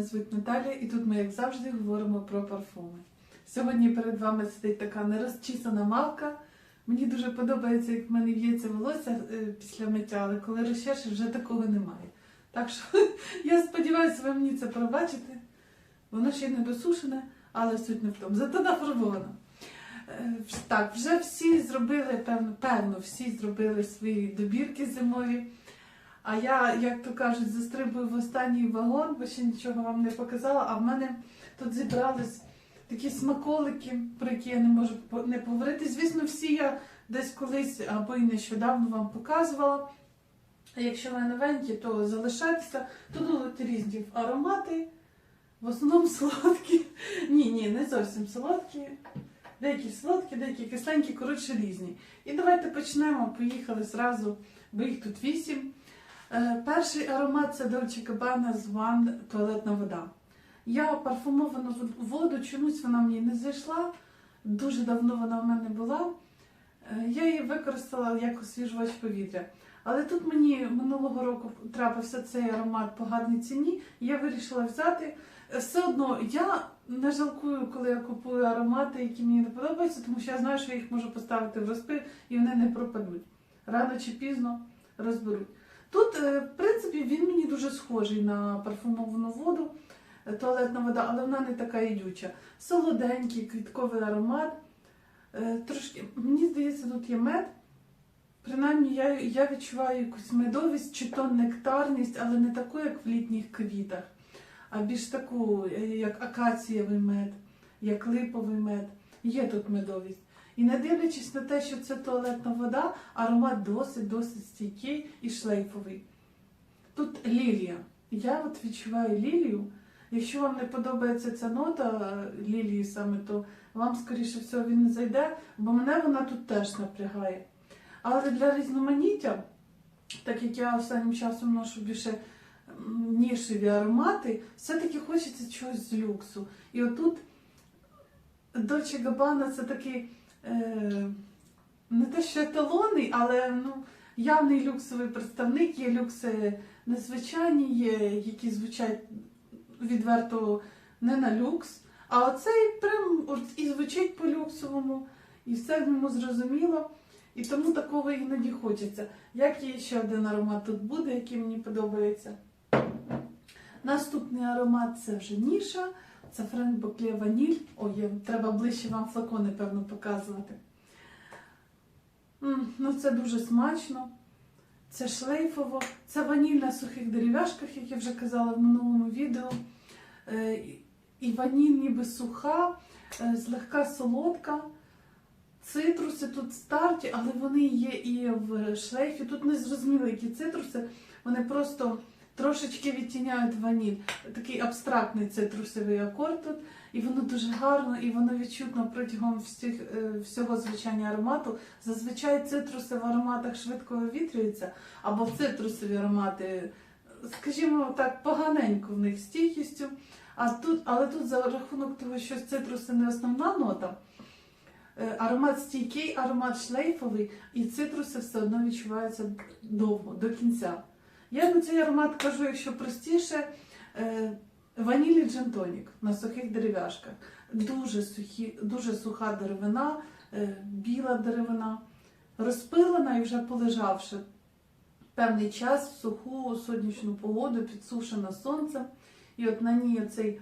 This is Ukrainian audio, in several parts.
Мене звуть Наталія, і тут ми, як завжди, говоримо про парфуми. Сьогодні перед вами сидить така нерозчісана мавка. Мені дуже подобається, як в мене в'ється волосся е, після миття, але коли розчешеш, вже такого немає. Так що я сподіваюся, ви мені це пробачите. Воно ще не досушене, але суть не в тому. Зато нафарбовано. Е, Так, вже всі зробили, певно, певно, всі зробили свої добірки зимові. А я, як то кажуть, застрибую в останній вагон, бо ще нічого вам не показала. А в мене тут зібрались такі смаколики, про які я не можу не поговорити. Звісно, всі я десь колись або й нещодавно вам показувала. А якщо ви новенькі, то залишайтеся. Тут різні аромати, в основному солодкі. Ні, ні, не зовсім солодкі. Деякі солодкі, деякі кисленькі, коротше різні. І давайте почнемо. Поїхали зразу, бо їх тут вісім. Е, Перший аромат це Dolce Gabbana з One туалетна вода. Я парфумовану воду, чомусь вона мені не зайшла. Дуже давно вона в мене була. Е, Я її використала як освіжувач повітря. Але тут мені минулого року трапився цей аромат по гарній ціні, я вирішила взяти. Е, Все одно я не жалкую, коли я купую аромати, які мені не подобаються, тому що я знаю, що я їх можу поставити в розпив і вони не пропадуть. Рано чи пізно розберуть. Тут, е, в принципі, він мені дуже схожий на парфумовану воду, е, туалетна вода, але вона не така ідюча. Солоденький, квітковий аромат. Е, Трошки, мені здається, тут є мед. Принаймні, я, я відчуваю якусь медовість чи то нектарність, але не таку, як в літніх квітах, а більш таку, як акацієвий мед, як липовий мед. Є тут медовість. І не дивлячись на те, що це туалетна вода, аромат досить-досить стійкий і шлейфовий. Тут лілія. Я от відчуваю лілію. Якщо вам не подобається ця нота лілії саме, то вам, скоріше всього, він не зайде, бо мене вона тут теж напрягає. Але для різноманіття, так як я останнім часом ношу більше нішеві аромати, все-таки хочеться чогось з люксу. І отут Dolce Gabbana це такий не те, що еталонний, але ну, явний люксовий представник. Є люкси незвичайні, є, які звучать відверто не на люкс. А оцей прям от і звучить по люксовому, і все в ньому зрозуміло. І тому такого іноді хочеться. Як є ще один аромат тут буде, який мені подобається. Наступний аромат це вже ніша. Це Френк Бокле Ваніль. Ой, треба ближче вам флакони, певно, показувати. М, ну, це дуже смачно. Це шлейфово. Це ваніль на сухих дерев'яшках, як я вже казала в минулому відео. Е, і- ваніль ніби суха, е, злегка солодка. Цитруси тут старті, але вони є і в шлейфі. Тут не зрозуміло, які цитруси. Вони просто трошечки відтіняють ваніль. Такий абстрактний цитрусовий акорд тут. І воно дуже гарно, і воно відчутно протягом всіх, е, всього звучання аромату. Зазвичай цитруси в ароматах швидко вивітрюються, або цитрусові аромати, скажімо так, поганенько в них стійкістю. А тут, але тут за рахунок того, що цитруси не основна нота, е, аромат стійкий, аромат шлейфовий, і цитруси все одно відчуваються довго, до кінця. Я на цей аромат кажу, якщо простіше, е, ванілі джентонік на сухих дерев'яшках. Дуже, сухі, дуже суха деревина, е, біла деревина, розпилена і вже полежавши певний час в суху сонячну погоду, підсушена сонцем. І от на ній цей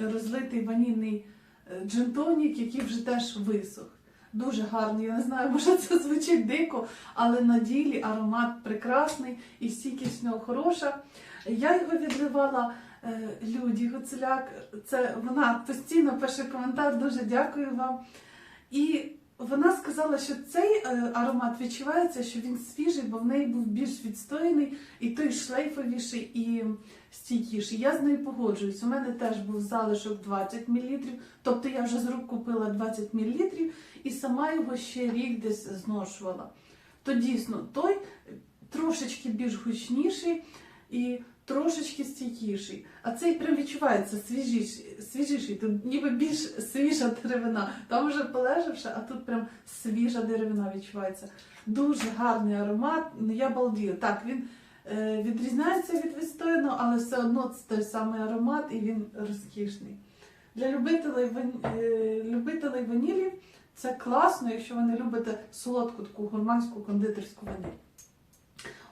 розлитий ванільний е, джентонік, який вже теж висох. Дуже гарний. Я не знаю, може це звучить дико, але на ділі аромат прекрасний і стійкість нього хороша. Я його відливала е, Люді Гуцуляк. Це вона постійно пише коментар, дуже дякую вам. І вона сказала, що цей е, аромат відчувається, що він свіжий, бо в неї був більш відстояний, і той шлейфовіший і стійкіший. Я з нею погоджуюсь. У мене теж був залишок 20 мл, тобто я вже з рук купила 20 мл і сама його ще рік десь зношувала. То дійсно той трошечки більш гучніший і трошечки стійкіший. А цей прям відчувається свіжіший, свіжіший. Тут ніби більш свіжа деревина. Там вже полежавши, а тут прям свіжа деревина відчувається. Дуже гарний аромат. Ну, Я балдію. Так, він е, відрізняється від відстояного, але все одно це той самий аромат і він розкішний. Для любителей, е, любителей ванілі це класно, якщо ви не любите солодку таку гурманську кондитерську ваніль.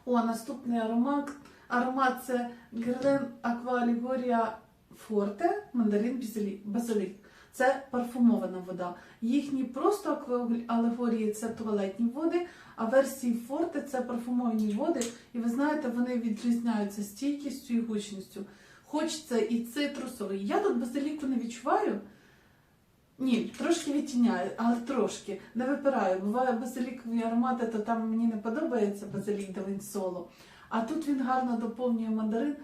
О, наступний аромат. Аромат це Герлен Аквалігорія Форте, мандарин базилік. Це парфумована вода. Їхні просто аквалегорії це туалетні води, а версії Форте це парфумовані води. І ви знаєте, вони відрізняються стійкістю і гучністю. Хоч це і цитрусовий. Я тут базиліку не відчуваю. Ні, трошки відтіняю, але трошки не випираю. Буває базилікові аромати, то там мені не подобається базилік, де він соло. А тут він гарно доповнює мандарин.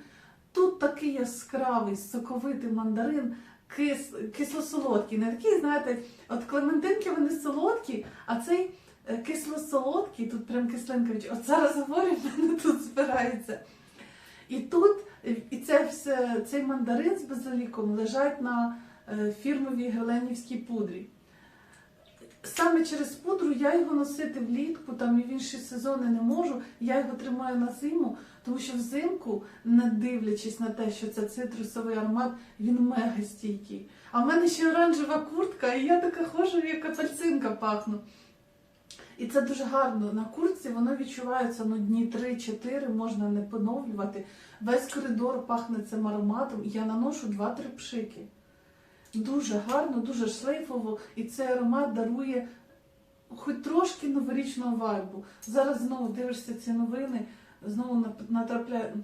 Тут такий яскравий, соковитий мандарин, кис, кисло-солодкий. Не такий, знаєте, от клементинки вони солодкі, а цей е, кисло-солодкий, тут прям кислинка От зараз говорю, в мене тут збирається. І тут, е, і це все, цей мандарин з базиліком лежать на е, фірмовій геленівській пудрі. Саме через пудру я його носити влітку, там і в інші сезони не можу. Я його тримаю на зиму, тому що взимку, не дивлячись на те, що це цитрусовий аромат, він мега стійкий. А в мене ще оранжева куртка, і я така хожу, як апельсинка пахну. І це дуже гарно. На куртці воно відчувається ну, дні 3-4, можна не поновлювати. Весь коридор пахне цим ароматом, я наношу 2-3 пшики. Дуже гарно, дуже шлейфово, і цей аромат дарує хоч трошки новорічного вайбу. Зараз знову дивишся ці новини, знову натрапляє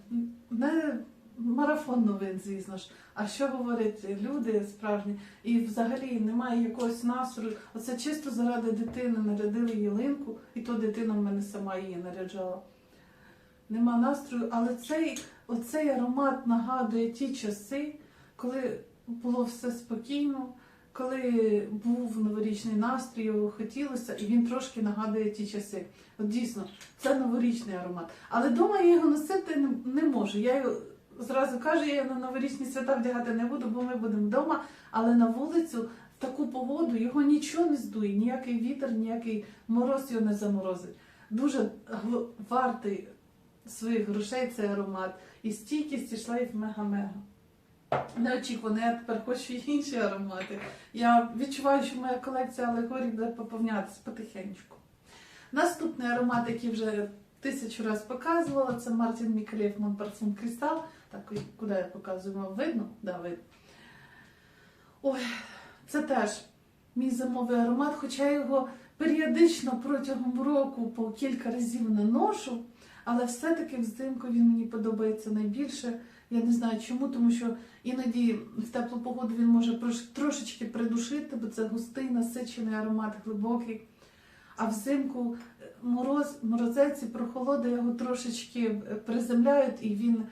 не марафон новин, звісно ж. А що говорять люди справжні? І взагалі немає якогось настрою. Оце чисто заради дитини нарядили ялинку, і то дитина в мене сама її наряджала. Нема настрою, але цей, оцей аромат нагадує ті часи, коли було все спокійно, коли був новорічний настрій, його хотілося, і він трошки нагадує ті часи. От дійсно, це новорічний аромат. Але вдома я його носити не, можу. Я його зразу кажу, я на новорічні свята вдягати не буду, бо ми будемо вдома, але на вулицю. В таку погоду його нічого не здує, ніякий вітер, ніякий мороз його не заморозить. Дуже вартий своїх грошей цей аромат. І стійкість і шлейф мега-мега. Неочікувано, я тепер хочу інші аромати. Я відчуваю, що моя колекція алегорій буде поповнятися потихеньку. Наступний аромат, який вже тисячу разів показувала, це Мартін Мікелєв Parfum Crystal. Так, куди я показую? Вам видно? Да, видно. Ой, це теж мій зимовий аромат, хоча я його періодично протягом року по кілька разів наношу, але все-таки взимку він мені подобається найбільше. Я не знаю чому, тому що іноді в теплу погоду він може трошечки придушити, бо це густий, насичений аромат, глибокий. А взимку е, мороз, морозець і прохолода його трошечки е, приземляють, і він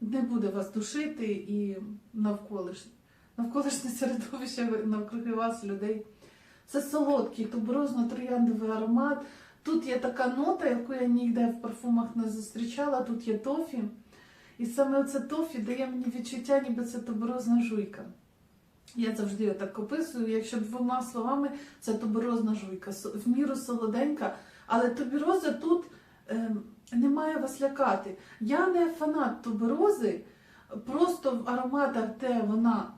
не буде вас душити і навколишнє, навколишнє середовище навкруги вас, людей. Це солодкий, туберозно-трояндовий аромат. Тут є така нота, яку я ніде в парфумах не зустрічала. Тут є тофі. І саме це тофі дає мені відчуття, ніби це туберозна жуйка. Я завжди його так описую, якщо двома словами, це туберозна жуйка. В міру солоденька, але тубероза тут ем, не має вас лякати. Я не фанат туберози, просто в ароматах, де вона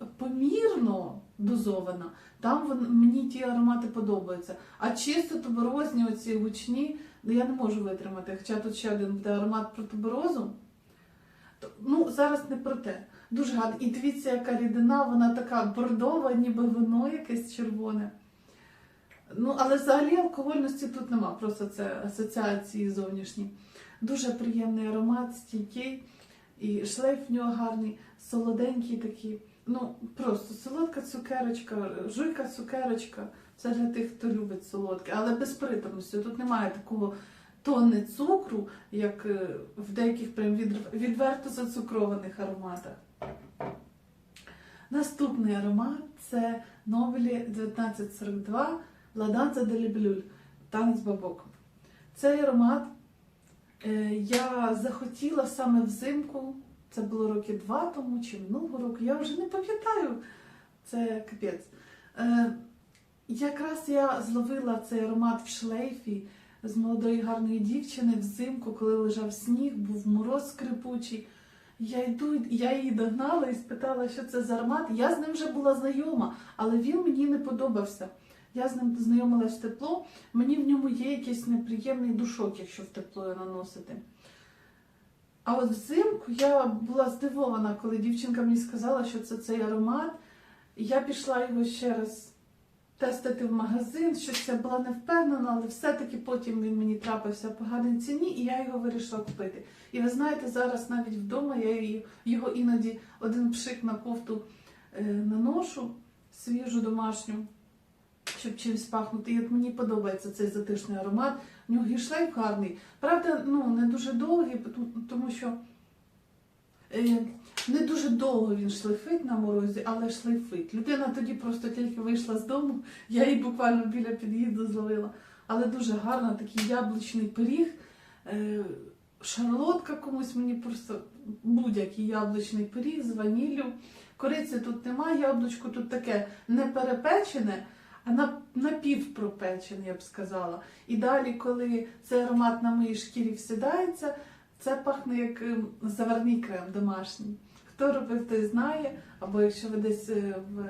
е, помірно дозована, там вон- мені ті аромати подобаються. А чисто туберозні, оці гучні, ну, я не можу витримати. Хоча тут ще один буде аромат про туберозу. То- Ну, зараз не про те. Дуже гарно. І дивіться, яка рідина, вона така бордова, ніби вино якесь червоне. Ну, але взагалі алкогольності тут нема, просто це асоціації зовнішні. Дуже приємний аромат, стійкий, і шлейф в нього гарний, солоденький такий. Ну, просто солодка цукерочка, жуйка цукерочка. Це для тих, хто любить солодке, але без приторності. Тут немає такого тонни цукру, як е, в деяких прям відверто зацукрованих ароматах. Наступний аромат це Нобелі 1942 Ладанза де Ліблюль танець бабок. Цей аромат е, я захотіла саме взимку. Це було роки два тому чи минулого року. Я вже не пам'ятаю. Це капець. Е, якраз я зловила цей аромат в шлейфі з молодої гарної дівчини взимку, коли лежав сніг, був мороз скрипучий. Я йду, я її догнала і спитала, що це за аромат. Я з ним вже була знайома, але він мені не подобався. Я з ним знайомилась в тепло. Мені в ньому є якийсь неприємний душок, якщо в тепло його наносити. А от взимку я була здивована, коли дівчинка мені сказала, що це цей аромат. Я пішла його ще раз тестити в магазин, щось я була не впевнена, але все-таки потім він мені трапився в поганій ціні, і я його вирішила купити. І ви знаєте, зараз навіть вдома я його іноді один пшик на кофту е, наношу, свіжу домашню, щоб чимось пахнути. І от мені подобається цей затишний аромат. В нього і шлейф гарний. Правда, ну не дуже довгий, тому- що. Е, не дуже довго він шлейфить на морозі, але шлейфить. Людина тоді просто тільки вийшла з дому, я її буквально біля під'їзду зловила. Але дуже гарно, такий яблучний пиріг. Е, Шарлотка комусь мені просто будь-який яблучний пиріг з ваніллю. Кориці тут немає, яблучко тут таке не перепечене, а на- напівпропечене, я б сказала. І далі, коли цей аромат на моїй шкірі всідається, це пахне як ем, заварний крем домашній. Хто робив, той знає. Або якщо ви десь е, в,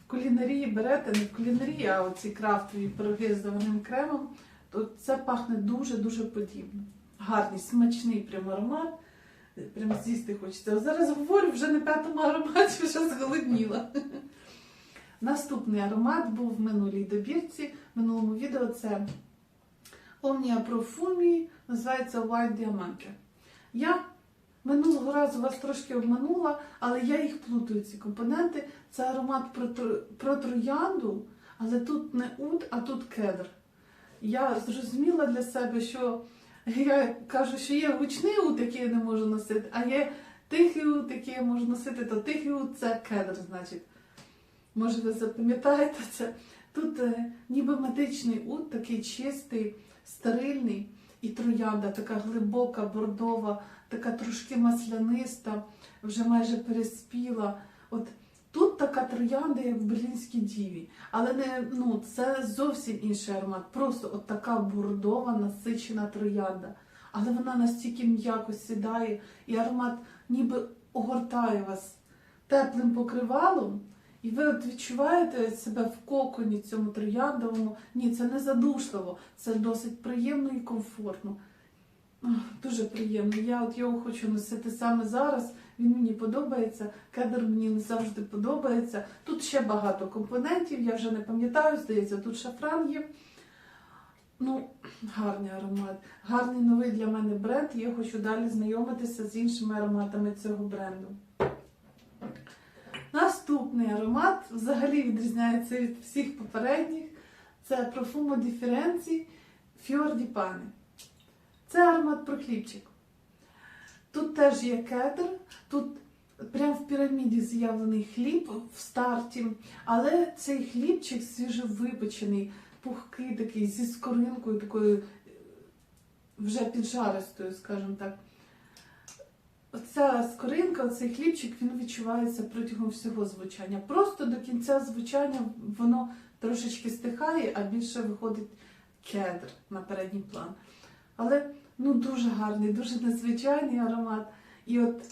в кулінарії берете, не в кулінарії, а оці крафтові пироги з заварним кремом, то це пахне дуже-дуже подібно. Гарний, смачний прям аромат. Прям з'їсти хочеться. Зараз говорю вже на п'ятому ароматі, вже зголодніла. Наступний аромат був в минулій добірці. В минулому відео це Omnia Profumi, називається White Diamante. Я минулого разу вас трошки обманула, але я їх плутаю, ці компоненти. Це аромат про, про троянду, але тут не уд, а тут кедр. Я зрозуміла для себе, що я кажу, що є гучний уд, який я не можу носити, а є тихий уд, який я можу носити, то тихий уд це кедр, значить. Може, ви запам'ятаєте це? Тут е, ніби медичний уд, такий чистий, стерильний, і троянда, така глибока, бордова, така трошки масляниста, вже майже переспіла. От тут така троянда, як в Берлінській діві. Але не, ну, це зовсім інший аромат. Просто от така бордова, насичена троянда. Але вона настільки м'яко сідає, і аромат ніби огортає вас теплим покривалом. І ви от відчуваєте себе в коконі цьому трояндовому. Ні, це не задушливо, це досить приємно і комфортно. Дуже приємно. Я от його хочу носити саме зараз. Він мені подобається, кедр мені не завжди подобається. Тут ще багато компонентів, я вже не пам'ятаю, здається, тут шафран є. Ну, гарний аромат. Гарний новий для мене бренд. Я хочу далі знайомитися з іншими ароматами цього бренду. Наступний аромат взагалі відрізняється від всіх попередніх. Це Profumo Differenzi Fior di Pane. Це аромат про хлібчик. Тут теж є кедр, тут прямо в піраміді з'явлений хліб в старті, але цей хлібчик свіжовипечений, пухкий такий, зі скоринкою, такою вже піджаристою, скажімо так. Оця скоринка, оцей хлібчик, він відчувається протягом всього звучання. Просто до кінця звучання воно трошечки стихає, а більше виходить кедр на передній план. Але ну дуже гарний, дуже незвичайний аромат. І от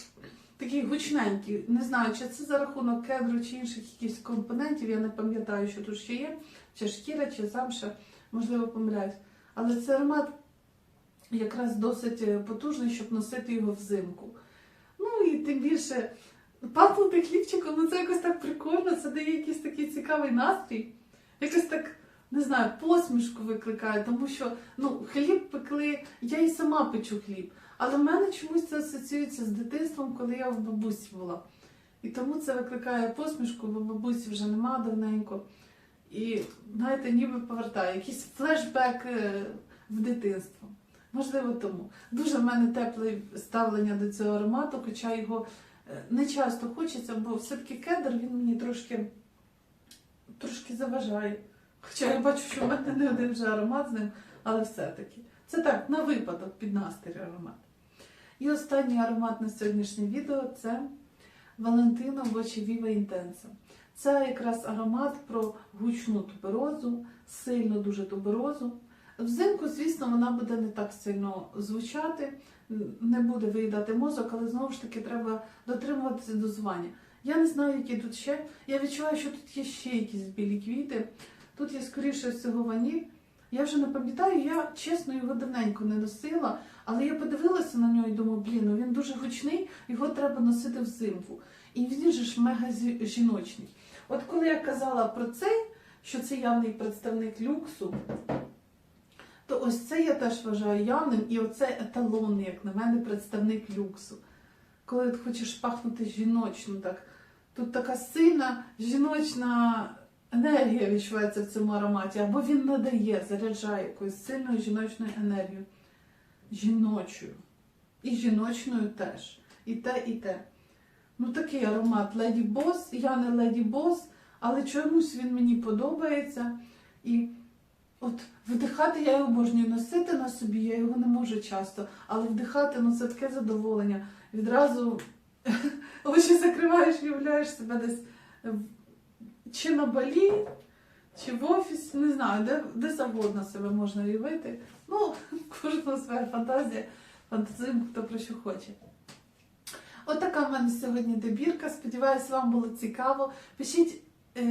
такий гучненький. Не знаю, чи це за рахунок кедру чи інших якихось компонентів. Я не пам'ятаю, що тут ще є, чи шкіра, чи замша, можливо, помиляюсь. Але це аромат якраз досить потужний, щоб носити його взимку. Ну тим більше пахнути хлібчиком, ну це якось так прикольно, це дає якийсь такий цікавий настрій. Якось так, не знаю, посмішку викликає, тому що ну, хліб пекли, я і сама печу хліб. Але в мене чомусь це асоціюється з дитинством, коли я в бабусі була. І тому це викликає посмішку, бо бабусі вже нема давненько. І, знаєте, ніби повертає якийсь флешбек е, в дитинство. Можливо, тому. Дуже в мене тепле ставлення до цього аромату, хоча його е, не часто хочеться, бо все-таки кедр він мені трошки, трошки заважає. Хоча я бачу, що в мене не один вже аромат з ним, але все-таки. Це так, на випадок під настрій аромат. І останній аромат на сьогоднішнє відео це Valentino Voce Viva Intensa. Це якраз аромат про гучну туберозу, сильну дуже туберозу. Взимку, звісно, вона буде не так сильно звучати, не буде виїдати мозок, але знову ж таки треба дотримуватися дозування. Я не знаю, які тут ще. Я відчуваю, що тут є ще якісь білі квіти. Тут є скоріше всього ваніль. Я вже не пам'ятаю, я чесно його давненько не носила, але я подивилася на нього і думаю, блін, ну він дуже гучний, його треба носити взимку. І він же ж мега жіночний. От коли я казала про цей, що це явний представник люксу, то ось це я теж вважаю явним, і оце еталонний, як на мене, представник люксу. Коли ти хочеш пахнути жіночно, так тут така сильна жіночна енергія відчувається в цьому ароматі, або він надає, заряджає якоюсь сильною жіночною енергією. Жіночою. І жіночною теж. І те, і те. Ну, такий аромат Леді Бос. Я не Леді Бос, але чомусь він мені подобається. І от вдихати я його обожнюю. Носити на собі я його не можу часто, але вдихати ну це таке задоволення. Відразу очі закриваєш і уявляєш себе десь чи на балі, чи в офісі, не знаю, де, де завгодно себе можна уявити. Ну, в кожного своя фантазія, фантазуємо, хто про що хоче. Отака в мене сьогодні добірка. Сподіваюсь, вам було цікаво. Пишіть,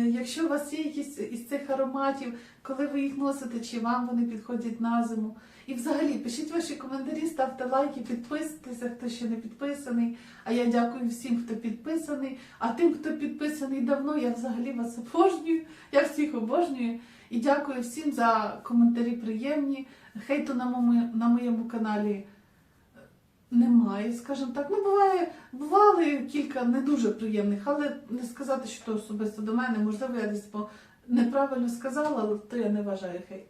якщо у вас є якісь із цих ароматів, коли ви їх носите, чи вам вони підходять на зиму. І взагалі пишіть ваші коментарі, ставте лайки, підписуйтеся, хто ще не підписаний. А я дякую всім, хто підписаний. А тим, хто підписаний давно, я взагалі вас обожнюю. Я всіх обожнюю. І дякую всім за коментарі приємні. Хейту на моєму, на моєму каналі немає, скажімо так. Ну, буває, бували кілька не дуже приємних, але не сказати, що то особисто до мене. Можливо, я десь по- неправильно сказала, але то я не вважаю хейт.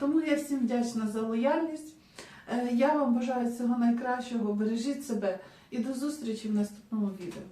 Тому я всім вдячна за лояльність. Е, Я вам бажаю всього найкращого. Бережіть себе і до зустрічі в наступному відео.